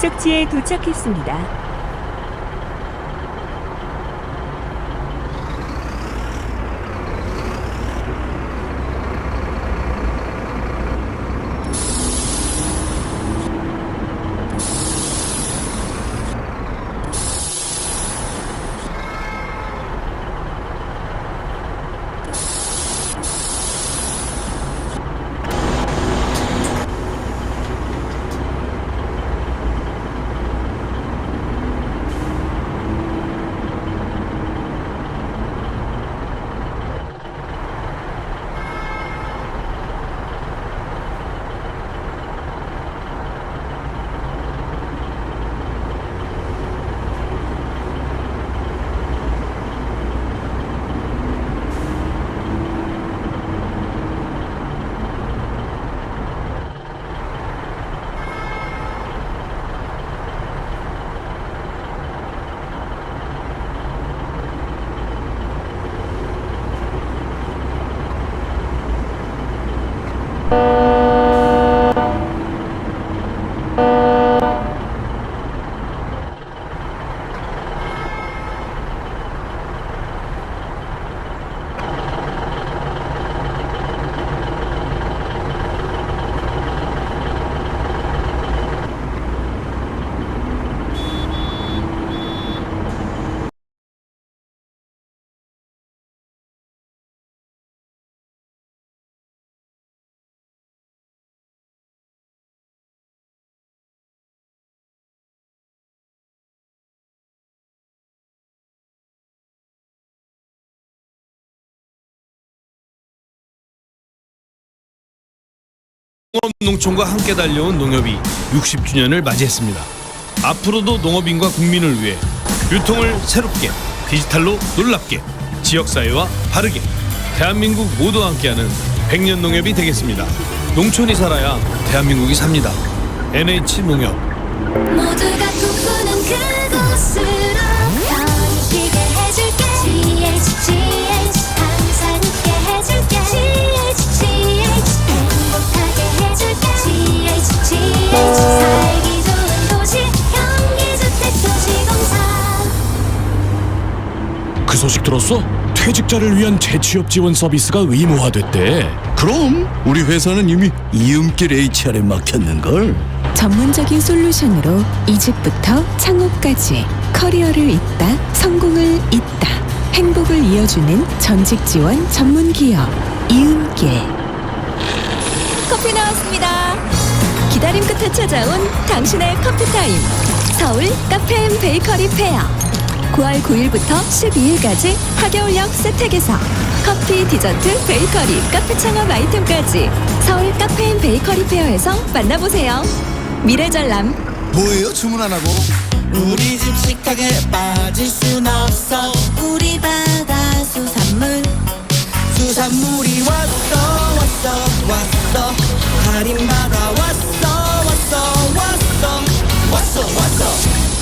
목적지에 도착했습니다. 농촌과 함께 달려온 농협이 60주년을 맞이했습니다. 앞으로도 농업인과 국민을 위해 유통을 새롭게 디지털로 놀랍게 지역사회와 바르게 대한민국 모두와 함께하는 100년 농협이 되겠습니다. 농촌이 살아야 대한민국이 삽니다. NH 농협 모두 소식 들었어? 퇴직자를 위한 재취업 지원 서비스가 의무화됐대. 그럼 우리 회사는 이미 이음길 HR에 막혔는걸 전문적인 솔루션으로 이직부터 창업까지 커리어를 잇다 성공을 잇다 행복을 이어주는 전직 지원 전문 기업 이음길 커피 나왔습니다. 기다림 끝에 찾아온 당신의 커피 타임 서울 카페 앤 베이커리 페어 9월 9일부터 12일까지 하겨울역 세택에서 커피, 디저트, 베이커리, 카페 창업 아이템까지 서울 카페 앤 베이커리 페어에서 만나보세요. 미래전람. 뭐예요? 주문 안 하고? 우리 집 식탁에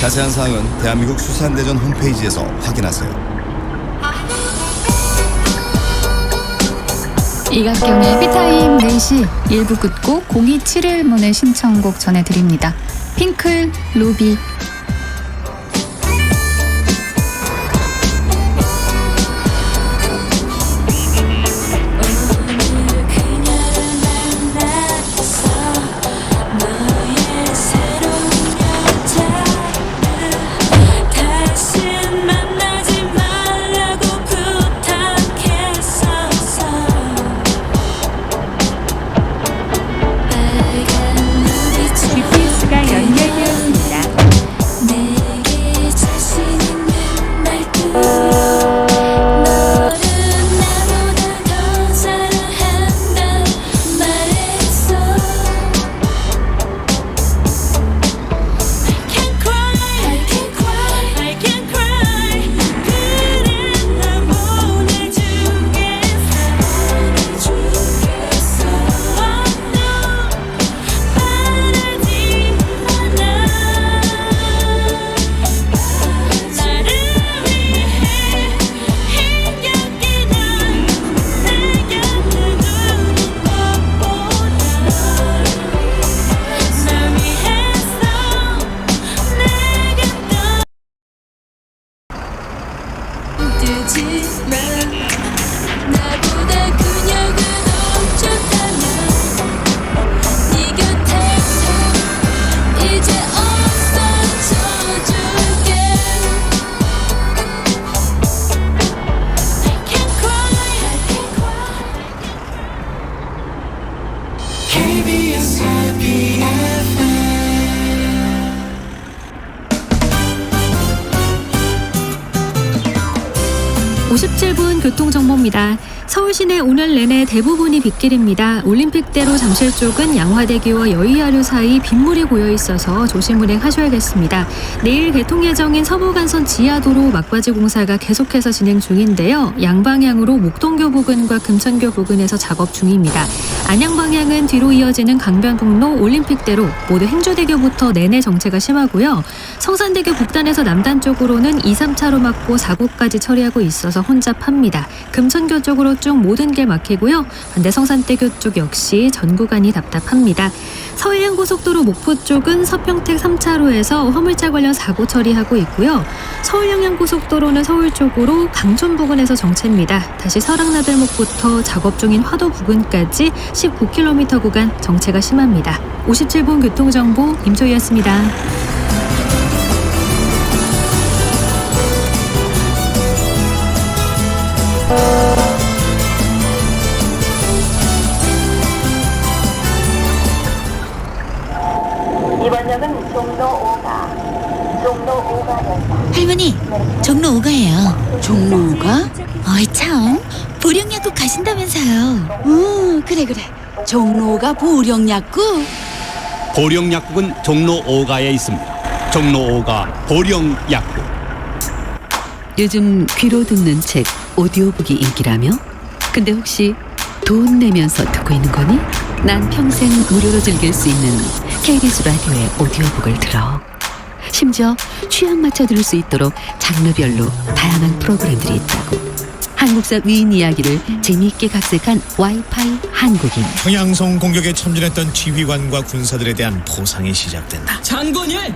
자세한 사항은 대한민국 수산대전 홈페이지에서 확인하세요 이각경의 해피타임 4시 1부 끝곡 0271문의 신청곡 전해드립니다. 핑클, 로비, 교통정보입니다. 서울 시내 오늘 내내 대부분이 빗길입니다. 올림픽대로 잠실 쪽은 양화대교와 여의하류 사이 빗물이 고여 있어서 조심 운행하셔야겠습니다. 내일 개통 예정인 서부간선 지하도로 막바지 공사가 계속해서 진행 중인데요. 양방향으로 목동교 부근과 금천교 부근에서 작업 중입니다. 안양 방향은 뒤로 이어지는 강변북로 올림픽대로 모두 행주대교부터 내내 정체가 심하고요. 성산대교 북단에서 남단 쪽으로는 2, 3차로 막고 사고까지 처리하고 있어서 혼잡합니다. 금천교 쪽으로 쭉 모든 길 막히고요. 반대 성산대교 쪽 역시 전 구간이 답답합니다. 서해안고속도로 목포 쪽은 서평택 3차로에서 화물차 관련 사고 처리하고 있고요. 서울영양고속도로는 서울 쪽으로 강촌 부근에서 정체입니다. 다시 설악나들목부터 작업 중인 화도 부근까지 19km 구간 정체가 심합니다. 57분 교통정보 임소희였습니다. 할머니, 종로 5가예요. 종로 5가? 어이 참, 보령약국 가신다면서요. 음, 그래 그래. 종로 5가 보령약국? 보령약국은 종로 5가에 있습니다. 종로 5가 보령약국. 요즘 귀로 듣는 책 오디오북이 인기라며? 근데 혹시 돈 내면서 듣고 있는 거니? 난 평생 무료로 즐길 수 있는 KBS 라디오의 오디오북을 들어. 심지어 취향 맞춰 들을 수 있도록 장르별로 다양한 프로그램들이 있다고. 한국사 위인 이야기를 재미있게 각색한 와이파이 한국인. 평양성 공격에 참전했던 지휘관과 군사들에 대한 포상이 시작된다. 장군일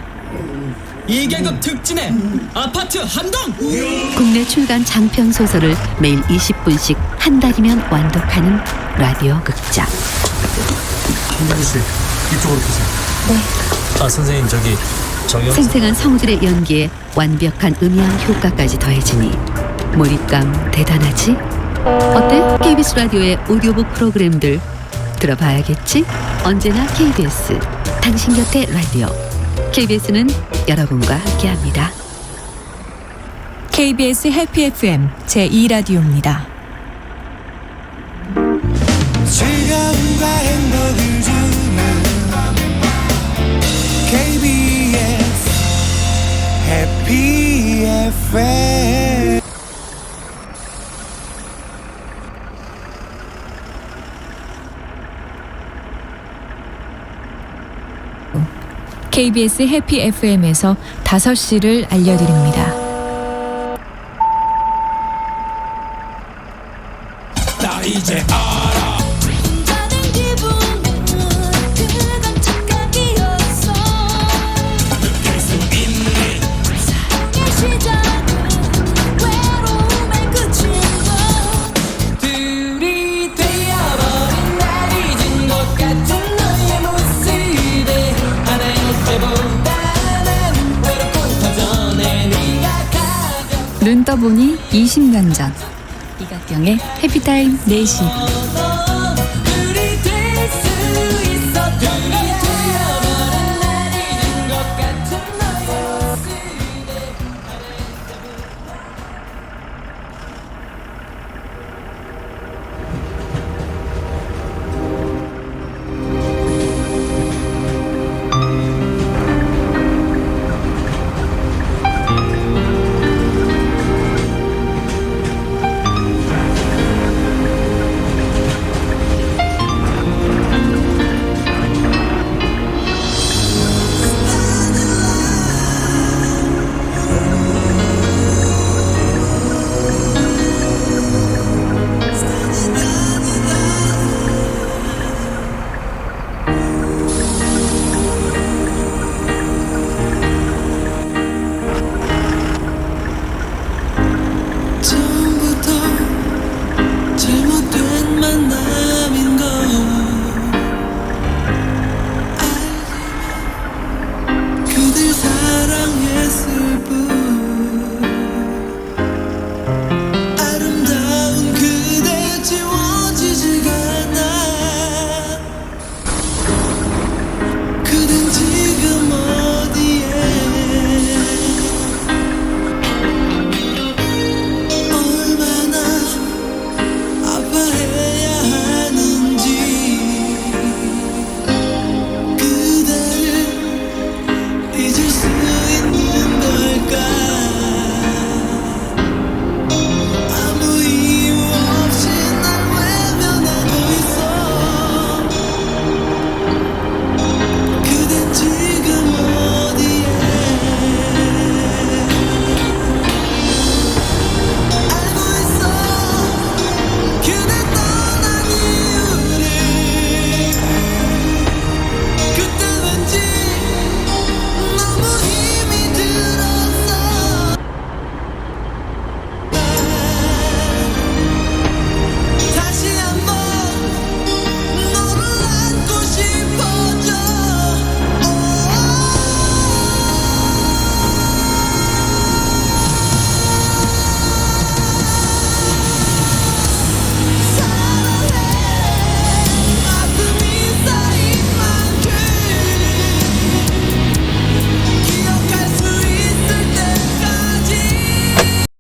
2계급 특진의 아파트 한 동 국내 출간 장편 소설을 매일 20분씩 한 달이면 완독하는 라디오 극장. 아 선생님 저기 생생한 성우들의 연기에 완벽한 음향 효과까지 더해지니 몰입감 대단하지? 어때? KBS 라디오의 오디오북 프로그램들 들어봐야겠지? 언제나 KBS 당신 곁의 라디오 KBS는 여러분과 함께합니다. KBS 해피 FM 제2라디오입니다. KBS 해피 FM에서 5시를 알려드립니다. 나 이제 알아. 떠보니 20년 전. 이각경의 해피타임 4시